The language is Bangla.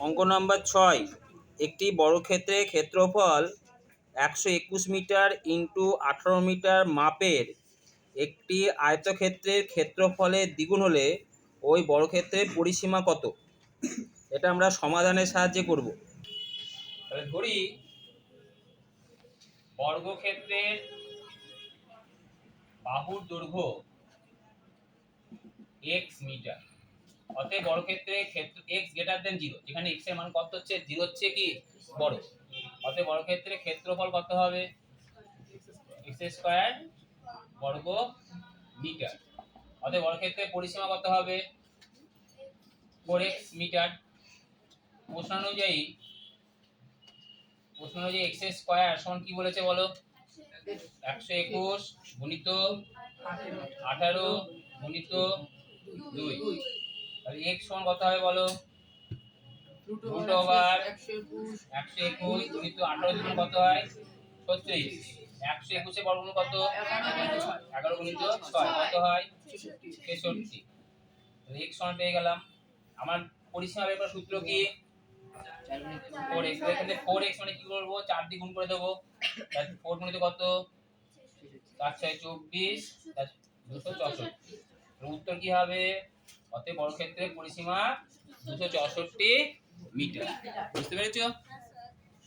অঙ্ক নাম্বার ছয়। একটি বর্গক্ষেত্রে ক্ষেত্রফল একশো একুশ মিটার ইন্টু আঠারো মিটার মাপের একটি আয়তক্ষেত্রের ক্ষেত্রফলের দ্বিগুণ হলে ওই বর্গক্ষেত্রের পরিসীমা কত? এটা আমরা সমাধানের সাহায্যে করব। তাহলে ধরি, বর্গক্ষেত্রের বাহুর দৈর্ঘ্য এক্স মিটার। অতএব বড় ক্ষেত্রে ক্ষেত্র এক্স গ্রেটার দেন জিরো যেখানে এক্সের মান কত হচ্ছে? জিরো হচ্ছে কি? বড়। অতএব বড় ক্ষেত্রে ক্ষেত্রফল কত হবে? এক্স স্কয়ার বর্গ মিটার অতএব বড় ক্ষেত্রে পরিসীমা কত হবে? ফোর এক্স মিটার প্রশ্ন অনুযায়ী প্রশ্ন অনুযায়ী এক্স স্কয়ার সমান কি বলেছে বলো? একশো একুশ গুণিত আঠারো গুণিত দুই। তাহলে এক্স সমান কত হবে বলো? রুট ওভার একশো একুশ গুণিত আঠারো কত হয়? ছত্রিশ। একশো একুশে বর্গমূল কত? এগারো গুণিত ছয়। কত হয়? ছেষট্টি। এক্স সমান পেয়ে গেলাম। আমার পরিসীমা বের করার সূত্র কি? ফোর এক্স এখানে ফোর এক্স মানে কি করব? চার দিয়ে গুণ করে দেবো। ফোর গুণিত কত? চার ছয় চব্বিশ। দুশো চৌষট্টি। উত্তর কি হবে? অতএব বর্গক্ষেত্রের পরিসীমা দুশো চৌষট্টি মিটার। বুঝতে পেরেছ?